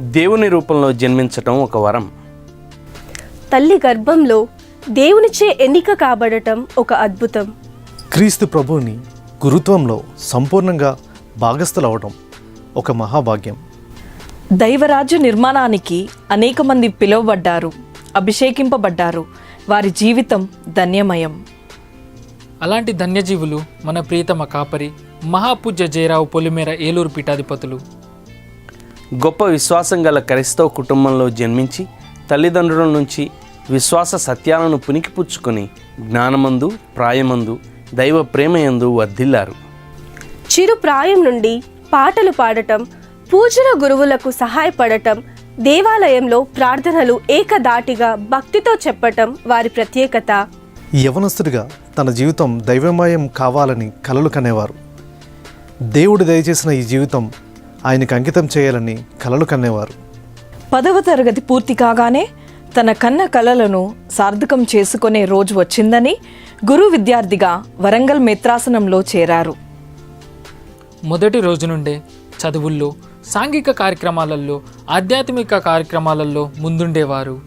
దేవుని రూపంలో జన్మించటం ఒక వరం. తల్లి గర్భంలో దేవునిచే ఎన్నిక కాబడటం ఒక అద్భుతం. క్రీస్తు ప్రభువుని గురుత్వంలో సంపూర్ణంగా భాగస్థులవడం ఒక మహాభాగ్యం. దైవరాజ్య నిర్మాణానికి అనేక మంది పిలువబడ్డారు అభిషేకింపబడ్డారు. వారి జీవితం ధన్యమయం. అలాంటి ధన్యజీవులు మన ప్రియతమ కాపరి మహాపూజ్య జయరావు పొలిమేర ఏలూరు పీఠాధిపతులు. గొప్ప విశ్వాసం గల క్రైస్తవ కుటుంబంలో జన్మించి తల్లిదండ్రుల నుంచి విశ్వాస సత్యాలను పునికిపుచ్చుకొని జ్ఞానమందు ప్రాయమందు దైవ ప్రేమయందు వర్ధిల్లారు. చిరు ప్రాయం నుండి పాటలు పాడటం పూజల గురువులకు సహాయపడటం దేవాలయంలో ప్రార్థనలు ఏకదాటిగా భక్తితో చెప్పటం వారి ప్రత్యేకత. యవనస్తుడిగా తన జీవితం దైవమయం కావాలని కలలు కనేవారు. దేవుడు దయచేసిన ఈ జీవితం ఆయనకు అంకితం చేయాలని కలలు కనేవారు పదవ తరగతి పూర్తి కాగానే తన కన్న కలలను సార్థకం చేసుకునే రోజు వచ్చిందని గురు విద్యార్థిగా వరంగల్ మిత్రాసనంలో చేరారు. మొదటి రోజు నుండే చదువుల్లో సాంఘిక కార్యక్రమాలలో ఆధ్యాత్మిక కార్యక్రమాలలో ముందుండేవారు.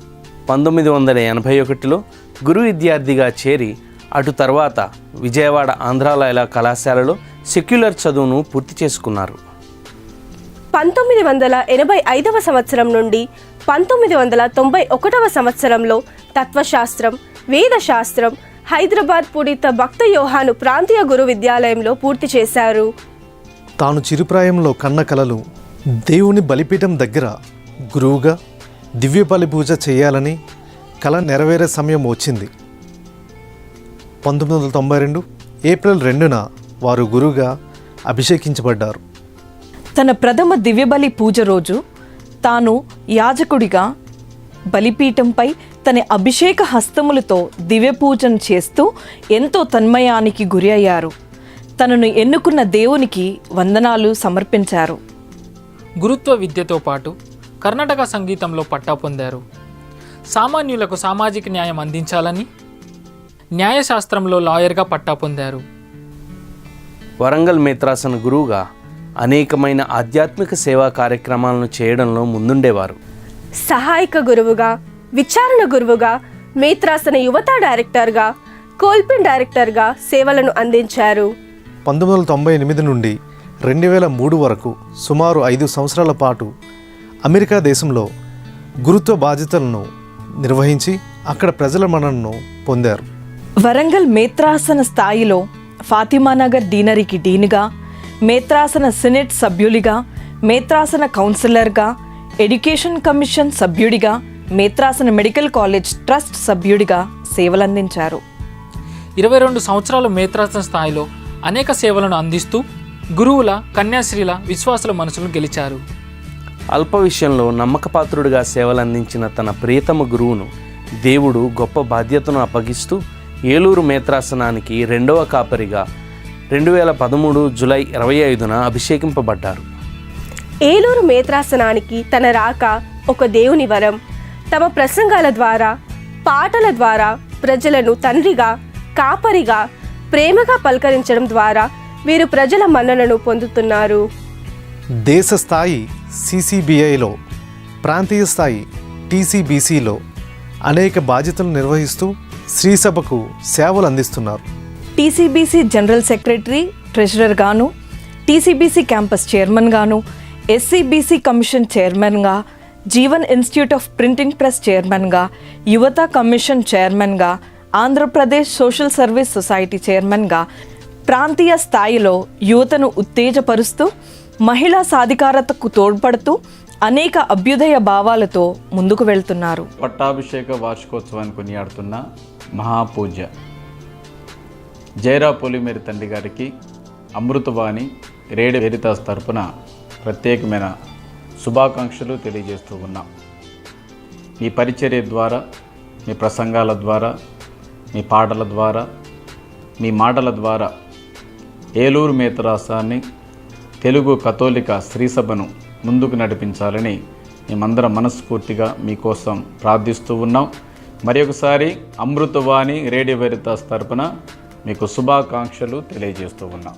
పంతొమ్మిది వందల ఎనభై ఒకటిలో గురు విద్యార్థిగా చేరి అటు తర్వాత విజయవాడ ఆంధ్రాలయ కళాశాలలో సెక్యులర్ చదువును పూర్తి చేసుకున్నారు. పంతొమ్మిది వందల ఎనభై ఐదవ సంవత్సరం నుండి పంతొమ్మిది వందల తొంభై ఒకటవ సంవత్సరంలో తత్వశాస్త్రం వేదశాస్త్రం హైదరాబాద్ పూడిత భక్త యోహాను ప్రాంతీయ గురు విద్యాలయంలో పూర్తి చేశారు. తాను చిరుప్రాయంలో కన్న కలలు దేవుని బలిపీఠం దగ్గర గురువుగా దివ్య బలి పూజ చేయాలని కళ నెరవేరే సమయం వచ్చింది. పంతొమ్మిది వందల తొంభై రెండు ఏప్రిల్ రెండున వారు గురువుగా అభిషేకించబడ్డారు. తన ప్రథమ దివ్యబలి పూజ రోజు తాను యాజకుడిగా బలిపీఠంపై తన అభిషేక హస్తములతో దివ్య పూజను చేస్తూ ఎంతో తన్మయానికి గురి అయ్యారు తనను ఎన్నుకున్న దేవునికి వందనాలు సమర్పించారు. గురుత్వ విద్యతో పాటు కర్ణాటక సంగీతంలో పట్టా పొందారు. సామాన్యులకు సామాజిక న్యాయం అందించాలని న్యాయశాస్త్రంలో లాయర్గా పట్టా పొందారు. వరంగల్ మేత్రాసన గురువుగా అనేకమైన ఆధ్యాత్మిక సేవా కార్యక్రమాలను చేయడంలో ముందుండేవారు. సహాయక గురువుగా విచారణ గురువుగా మేత్రాసన యువత డైరెక్టర్గా కోల్పిన్ డైరెక్టర్గా సేవలను అందించారు. పంతొమ్మిది వందల తొంభై ఎనిమిది నుండి రెండు వేల మూడు వరకు సుమారు ఐదు సంవత్సరాల పాటు అమెరికా దేశంలో గురుత్వ బాధ్యతలను నిర్వహించి అక్కడ ప్రజల మన్ననను పొందారు. వరంగల్ మేత్రాసన స్థాయిలో ఫాతిమానగర్ డీనరీకి డీన్గా మేత్రాసన సినెట్ సభ్యుడిగా మేత్రాసన కౌన్సిలర్గా ఎడ్యుకేషన్ కమిషన్ సభ్యుడిగా మేత్రాసన మెడికల్ కాలేజ్ ట్రస్ట్ సభ్యుడిగా సేవలందించారు. ఇరవై రెండు సంవత్సరాల మేత్రాసన స్థాయిలో అనేక సేవలను అందిస్తూ గురువుల కన్యాశ్రీల విశ్వాసుల మనసులను గెలిచారు. అల్ప విషయంలో నమ్మకపాత్రుడిగా సేవలందించిన తన ప్రియతమ గురువును దేవుడు గొప్ప బాధ్యతను అప్పగిస్తూ ఏలూరు మేత్రాసనానికి రెండవ కాపరిగా రెండు వేల పదమూడు జులై ఇరవై ఐదున అభిషేకింపబడ్డారు. ఏలూరు మేత్రాసనానికి తన రాక ఒక దేవుని వరం. తమ ప్రసంగాల ద్వారా పాటల ద్వారా ప్రజలను తండ్రిగా కాపరిగా ప్రేమగా పలకరించడం ద్వారా వీరు ప్రజల మన్ననను పొందుతున్నారు. దేశ స్థాయి సిసిబిఐలో ప్రాంతీయ స్థాయి టీసీబీసీలో అనేక బాధ్యతలు నిర్వహిస్తూ శ్రీసభకు సేవలు అందిస్తున్నారు. టీసీబీసీ జనరల్ సెక్రటరీ ట్రెజరర్ గాను టీసీబీసీ క్యాంపస్ చైర్మన్ గాను ఎస్సీబీసీ కమిషన్ చైర్మన్గా Jeevan institute of printing press చైర్మన్గా యువత కమిషన్ చైర్మన్గా ఆంధ్రప్రదేశ్ సోషల్ సర్వీస్ సొసైటీ చైర్మన్గా ప్రాంతీయ స్థాయిలో యువతను ఉత్తేజపరుస్తూ మహిళా సాధికారతకు తోడ్పడుతూ అనేక అభ్యుదయ భావాలతో ముందుకు వెళ్తున్నారు. పట్టాభిషేక వార్షికోత్సవాన్ని కొనియాడుతున్న మహాపూజ జైరా పొలిమేరి తండ్రి గారికి అమృతవాణి రేడి వెరితాస్ తరపున ప్రత్యేకమైన శుభాకాంక్షలు తెలియజేస్తూ ఉన్నాం. మీ పరిచర్య ద్వారా మీ ప్రసంగాల ద్వారా మీ పాటల ద్వారా మీ మాటల ద్వారా ఏలూరు మేతరాసాన్ని తెలుగు కథోలిక శ్రీసభను ముందుకు నడిపించాలని మేమందరం మనస్ఫూర్తిగా మీకోసం ప్రార్థిస్తూ ఉన్నాం. మరి ఒకసారి అమృతవాణి రేడియో వెరితాస్ తరపున మీకు శుభాకాంక్షలు తెలియజేస్తూ ఉన్నాం.